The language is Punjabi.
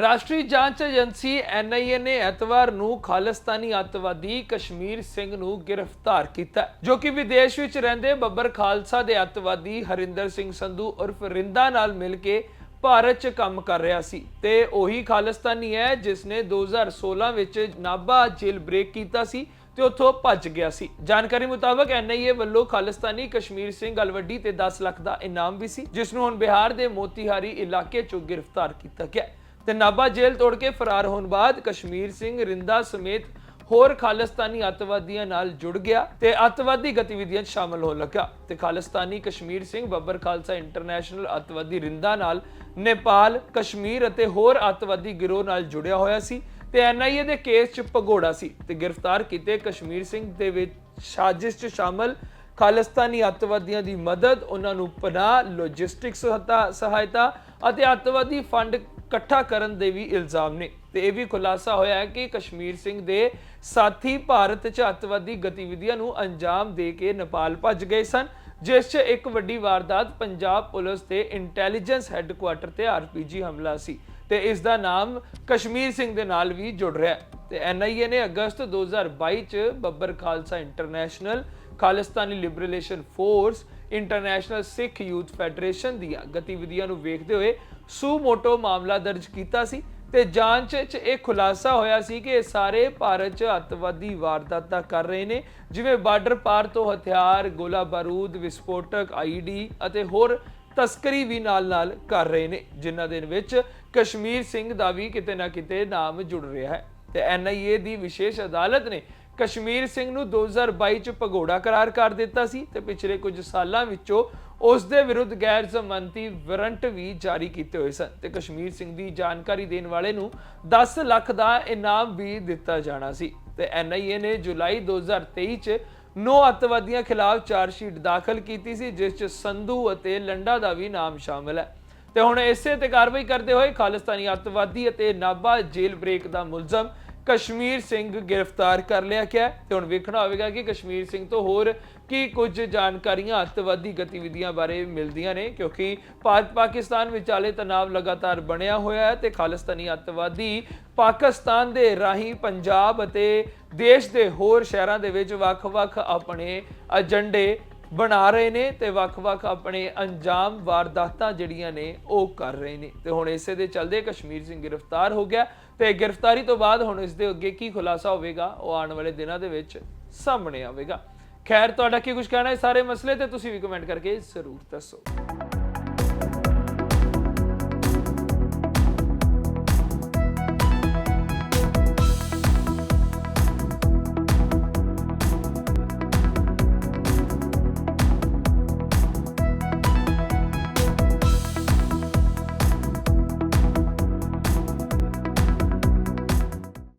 ਰਾਸ਼ਟਰੀ ਜਾਂਚ ਏਜੰਸੀ ਐਨਆਈਏ ਨੇ ਐਤਵਾਰ ਨੂੰ ਖਾਲਿਸਤਾਨੀ ਅੱਤਵਾਦੀ ਕਸ਼ਮੀਰ ਸਿੰਘ ਨੂੰ ਗ੍ਰਿਫਤਾਰ ਕੀਤਾ ਜੋ ਕਿ ਵਿਦੇਸ਼ ਵਿੱਚ ਰਹਿੰਦੇ ਬੱਬਰ ਖਾਲਸਾ ਦੇ ਅੱਤਵਾਦੀ ਹਰਿੰਦਰ ਸਿੰਘ ਸੰਧੂ ਉਰਫ ਰਿੰਦਾ ਨਾਲ ਮਿਲ ਕੇ ਭਾਰਤ 'ਚ ਕੰਮ ਕਰ ਰਿਹਾ ਸੀ ਤੇ ਉਹੀ ਖਾਲਿਸਤਾਨੀ ਹੈ ਜਿਸ ਨੇ 2016 ਵਿੱਚ ਨਾਭਾ ਜੇਲ ਬ੍ਰੇਕ ਕੀਤਾ ਸੀ ਤੇ ਉੱਥੋਂ ਭੱਜ ਗਿਆ ਸੀ। ਜਾਣਕਾਰੀ ਮੁਤਾਬਕ ਐਨਆਈਏ ਵੱਲੋਂ ਖਾਲਿਸਤਾਨੀ ਕਸ਼ਮੀਰ ਸਿੰਘ ਅਲਵੱਡੀ ਤੇ 10 ਲੱਖ ਦਾ ਇਨਾਮ ਵੀ ਸੀ, ਜਿਸ ਨੂੰ ਹੁਣ ਬਿਹਾਰ ਦੇ ਮੋਤੀਹਾਰੀ ਇਲਾਕੇ 'ਚੋਂ ਗ੍ਰਿਫਤਾਰ ਕੀਤਾ ਗਿਆ ਤੇ ਨਾਭਾ ਜੇਲ੍ਹ ਤੋੜ ਕੇ ਫਰਾਰ ਹੋਣ ਬਾਅਦ ਕਸ਼ਮੀਰ ਸਿੰਘ ਰਿੰਦਾ ਸਮੇਤ ਹੋਰ ਖਾਲਿਸਤਾਨੀ ਅੱਤਵਾਦੀਆਂ ਨਾਲ ਜੁੜ ਗਿਆ ਤੇ ਅੱਤਵਾਦੀ ਗਤੀਵਿਧੀਆਂ 'ਚ ਸ਼ਾਮਲ ਹੋਣ ਲੱਗਾ ਤੇ ਖਾਲਿਸਤਾਨੀ ਕਸ਼ਮੀਰ ਸਿੰਘ ਬੱਬਰ ਖਾਲਸਾ ਇੰਟਰਨੈਸ਼ਨਲ ਅੱਤਵਾਦੀ ਰਿੰਦਾ ਨਾਲ ਨੇਪਾਲ, ਕਸ਼ਮੀਰ ਅਤੇ ਹੋਰ ਅੱਤਵਾਦੀ ਗਿਰੋਹ ਨਾਲ ਜੁੜਿਆ ਹੋਇਆ ਸੀ ਤੇ ਐਨਆਈਏ ਦੇ ਕੇਸ 'ਚ ਭਗੌੜਾ ਸੀ ਤੇ ਗ੍ਰਿਫਤਾਰ ਕੀਤੇ ਕਸ਼ਮੀਰ ਸਿੰਘ ਦੇ ਵਿੱਚ ਸਾਜ਼ਿਸ਼ 'ਚ ਸ਼ਾਮਲ ਖਾਲਿਸਤਾਨੀ ਅੱਤਵਾਦੀਆਂ ਦੀ ਮਦਦ, ਉਹਨਾਂ ਨੂੰ ਪਨਾਹ ਲੌਜਿਸਟਿਕਸ ਸਹਾਇਤਾ- ਸਹਾਇਤਾ ਅਤੇ ਅੱਤਵਾਦੀ ਫੰਡ ਇਕੱਠਾ ਕਰਨ ਦੇ ਵੀ ਇਲਜ਼ਾਮ ਨੇ ਤੇ ਇਹ ਵੀ ਖੁਲਾਸਾ ਹੋਇਆ ਹੈ ਕਿ ਕਸ਼ਮੀਰ ਸਿੰਘ ਦੇ ਸਾਥੀ ਭਾਰਤ 'ਚ ਅੱਤਵਾਦੀ ਗਤੀਵਿਧੀਆਂ ਨੂੰ ਅੰਜਾਮ ਦੇ ਕੇ ਨੇਪਾਲ ਭੱਜ ਗਏ ਸਨ, ਜਿਸ 'ਚ ਇੱਕ ਵੱਡੀ ਵਾਰਦਾਤ ਪੰਜਾਬ ਪੁਲਿਸ ਦੇ ਇੰਟੈਲੀਜੈਂਸ ਹੈੱਡਕੁਆਰਟਰ ਤੇ ਆਰਪੀਜੀ ਹਮਲਾ ਸੀ ਤੇ ਇਸ ਦਾ ਨਾਮ ਕਸ਼ਮੀਰ ਸਿੰਘ ਦੇ ਨਾਲ ਵੀ ਜੁੜ ਰਿਹਾ ਹੈ। ਤੇ ਐਨਆਈਏ ਨੇ ਅਗਸਤ 2022 ਚ Babbar Khalsa International Khalistani Liberation Force International Sikh Youth Federation ਦੀਆਂ ਗਤੀਵਿਧੀਆਂ ਨੂੰ ਵੇਖਦੇ ਹੋਏ ਸੂ ਮਾਮਲਾ ਦਰਜ ਕੀਤਾ ਸੀ ਤੇ ਜਾਂਚ 'ਚ ਇਹ ਖੁਲਾਸਾ ਹੋਇਆ ਸੀ ਕਿ ਇਹ ਸਾਰੇ ਭਾਰਤ 'ਚ ਅੱਤਵਾਦੀ ਵਾਰਦਾਤਾਂ ਕਰ ਰਹੇ ਨੇ, ਜਿਵੇਂ ਬਾਰਡਰ ਪਾਰ ਤੋਂ ਹਥਿਆਰ, ਗੋਲਾ ਬਾਰੂਦ, ਵਿਸਫੋਟਕ ਆਈਡੀ ਅਤੇ ਹੋਰ ਤਸਕਰੀ ਵੀ ਨਾਲ-ਨਾਲ ਕਰ ਰਹੇ ਨੇ, ਜਿਨ੍ਹਾਂ ਦੇ ਵਿੱਚ ਕਸ਼ਮੀਰ ਸਿੰਘ ਦਾ ਵੀ ਕਿਤੇ ਨਾ ਕਿਤੇ ਨਾਮ ਜੁੜ ਰਿਹਾ ਹੈ। ਤੇ ਐਨਆਈਏ ਦੀ ਵਿਸ਼ੇਸ਼ ਅਦਾਲਤ ਨੇ ਕਸ਼ਮੀਰ ਸਿੰਘ ਨੂੰ 2022 ਚ ਭਗੌੜਾ ਕਰਾਰ ਕਰ ਦਿੱਤਾ ਸੀ ਤੇ ਪਿਛਲੇ ਕੁਝ ਸਾਲਾਂ ਵਿੱਚੋਂ ਉਸ ਦੇ ਵਿਰੁੱਧ ਗੈਰ ਜ਼ਮਾਨਤੀ ਵਾਰੰਟ ਵੀ ਜਾਰੀ ਕੀਤੇ ਹੋਏ ਸਨ ਤੇ ਕਸ਼ਮੀਰ ਸਿੰਘ ਦੀ ਜਾਣਕਾਰੀ ਦੇਣ ਵਾਲੇ ਨੂੰ 10 ਲੱਖ ਦਾ ਇਨਾਮ ਵੀ ਦਿੱਤਾ ਜਾਣਾ ਸੀ ਤੇ ਐਨਆਈਏ ਨੇ ਜੁਲਾਈ 2023 ਚ ਨੌ ਅੱਤਵਾਦੀਆਂ ਖਿਲਾਫ ਚਾਰਜਸ਼ੀਟ ਦਾਖਲ ਕੀਤੀ ਸੀ, ਜਿਸ 'ਚ ਸੰਧੂ ਅਤੇ ਲੰਡਾ ਦਾ ਵੀ ਨਾਮ ਸ਼ਾਮਲ ਹੈ। ਤੇ ਹੁਣ ਇਸੇ ਤੇ ਕਾਰਵਾਈ ਕਰਦੇ ਹੋਏ ਖਾਲਿਸਤਾਨੀ ਅੱਤਵਾਦੀ ਅਤੇ ਨਾਭਾ ਜੇਲ੍ਹ ਬ੍ਰੇਕ ਦਾ ਮੁਲਜ਼ਮ ਕਸ਼ਮੀਰ ਸਿੰਘ ਗ੍ਰਿਫਤਾਰ ਕਰ ਲਿਆ ਗਿਆ ਹੈ ਤੇ ਹੁਣ ਵੇਖਣਾ ਹੋਵੇਗਾ ਕਿ ਕਸ਼ਮੀਰ ਸਿੰਘ ਤੋਂ ਹੋਰ ਕੀ ਕੁਝ ਜਾਣਕਾਰੀਆਂ ਅੱਤਵਾਦੀ ਗਤੀਵਿਧੀਆਂ ਬਾਰੇ ਮਿਲਦੀਆਂ ਨੇ, ਕਿਉਂਕਿ ਭਾਰਤ ਪਾਕਿਸਤਾਨ ਵਿਚਾਲੇ ਤਣਾਅ ਲਗਾਤਾਰ ਬਣਿਆ ਹੋਇਆ ਹੈ ਤੇ ਖਾਲਿਸਤਾਨੀ ਅੱਤਵਾਦੀ ਪਾਕਿਸਤਾਨ ਦੇ ਰਾਹੀਂ ਪੰਜਾਬ ਅਤੇ ਦੇਸ਼ ਦੇ ਹੋਰ ਸ਼ਹਿਰਾਂ ਦੇ ਵਿੱਚ ਵੱਖ-ਵੱਖ ਆਪਣੇ ਏਜੰਡੇ ਬਣਾ ਰਹੇ ਨੇ ਤੇ ਵੱਖ-ਵੱਖ ਆਪਣੇ ਅੰਜਾਮ ਵਾਰਦਾਤਾਂ ਜਿਹੜੀਆਂ ਨੇ ਉਹ ਕਰ ਰਹੇ ਨੇ। ਤੇ ਹੁਣ ਇਸੇ ਦੇ ਚੱਲਦੇ ਕਸ਼ਮੀਰ ਸਿੰਘ ਗ੍ਰਿਫਤਾਰ ਹੋ ਗਿਆ ਤੇ ਗ੍ਰਿਫਤਾਰੀ ਤੋਂ ਬਾਅਦ ਹੁਣ ਇਸ ਦੇ ਅੱਗੇ ਕੀ ਖੁਲਾਸਾ ਹੋਵੇਗਾ, ਉਹ ਆਉਣ ਵਾਲੇ ਦਿਨਾਂ ਦੇ ਵਿੱਚ ਸਾਹਮਣੇ ਆਵੇਗਾ। ਖੈਰ, ਤੁਹਾਡਾ ਕੀ ਕੁਝ ਕਹਿਣਾ ਹੈ ਸਾਰੇ ਮਸਲੇ ਤੇ ਤੁਸੀਂ ਵੀ ਕਮੈਂਟ ਕਰਕੇ ਜ਼ਰੂਰ ਦੱਸੋ।